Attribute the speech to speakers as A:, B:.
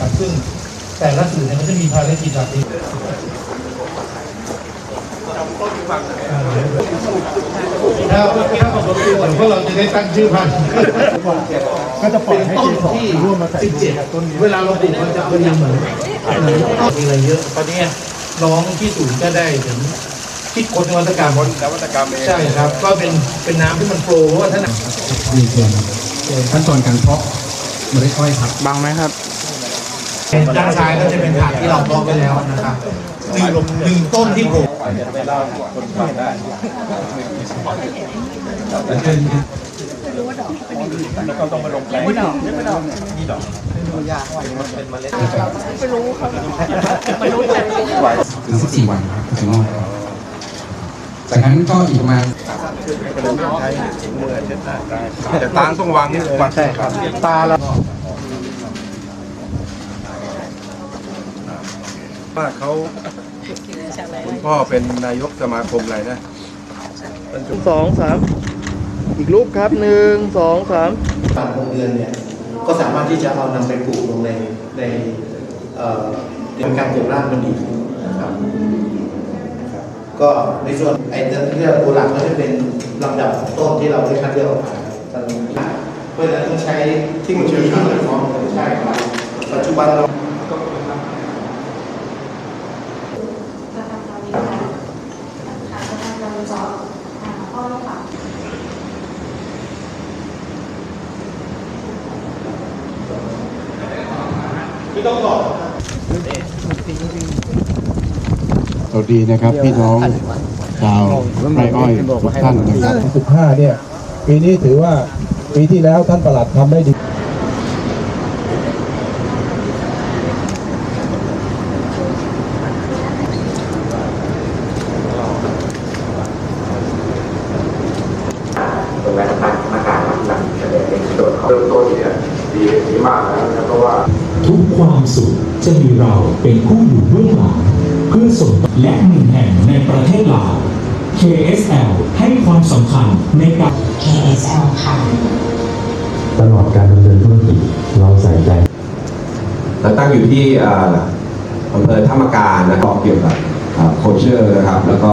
A: ครับซึ่งแต่ละสื่อเนี่ยมันจะมีภารกิจแบบนี้ถ้าถ้าปกติพวกเราจะได้ตั้งชื่อพันธุ์
B: ก็จะปล่อยให้
A: ต้
B: เก
A: นที่
B: ร่วมมาใส่
A: เจ็ดเวลาเราปลูกมันจะเอาอย่างเหมือนเหมือนต้นมีอะไรเยอะตอนนี้น้องที่ศูนย์ก็ได้ถึงคิดคนนวัตกรรม
C: นวัตกรรมเอง
A: ใช่ครับ ก็เป็นเป็นน้ำที่มันโฟลว์เพราะว่าท่าน
D: นี่เป็นขั้นตอนการเพาะเมล็ดอ้อยครับ
E: บังไหมครับ
A: ด้านซ้ายก็จะเป็นถาดที่เราเพาะไปแล้วนะครับหนึ่งหนึ่งต้นที่ปลูก
D: ถึง14วันครับถึงงอกจากนั้นก็อีกประมาณ
C: แต่ตางต้องวางนี่วางใช่ครับ
B: ตาเรา
C: ว่าเขาคุณพ่อเป็นนายกสมาคมอะไรนะ
E: สองสามอีกรูปครับหนึ่งสองสาม
F: ปากโรงเรือนเนี่ย ก็สามารถที่จะเอานำไปปลูกลงในในเอ่อในการปลูกรากมันดีนะครับนะครับ ก็ในส่วนไอ้เรื่องโปรหลักก็จะเป็นลำดับของต้นที่เราได้คัดเลือกออกมาตอนนี้เพราะฉะนั้นต้องใช้ที่มือเชี่ยวชาญพร้อมใช่ครับปัจจุบันเรา
G: ประกันตอนนี้ค่ะค่ะประกันตอนจอดอ่าข้อค่ะ
D: สวัสดีนะครับ พี่น้องชาวไร่อ้อยทุกท่านนะครับ
B: 15เนี่ยปีนี้ถือว่าปีที่แล้วท่านประหลัดทำได้ดี
H: ตรงนั้นทางมาการนำเสนอในส่วนของเริ่มต้นเนี่ยดีดีมากนะเพราะว่า
I: ทุกความสุขจะมีเราเป็นผู้อยู่เบื้องหลังเพื่อส่งและหนึ่งแห่งในประเทศลาว KSL ให้ความสำคัญในการ
G: KSL ค่ะ
I: ตลอดการดำเนินธุรกิจเราใส่ใจ
H: เราตั้งอยู่ที่เอ่ออำเภอธรรมการนะครับเกี่ยวกับโคเชอร์นะครับแล้วก็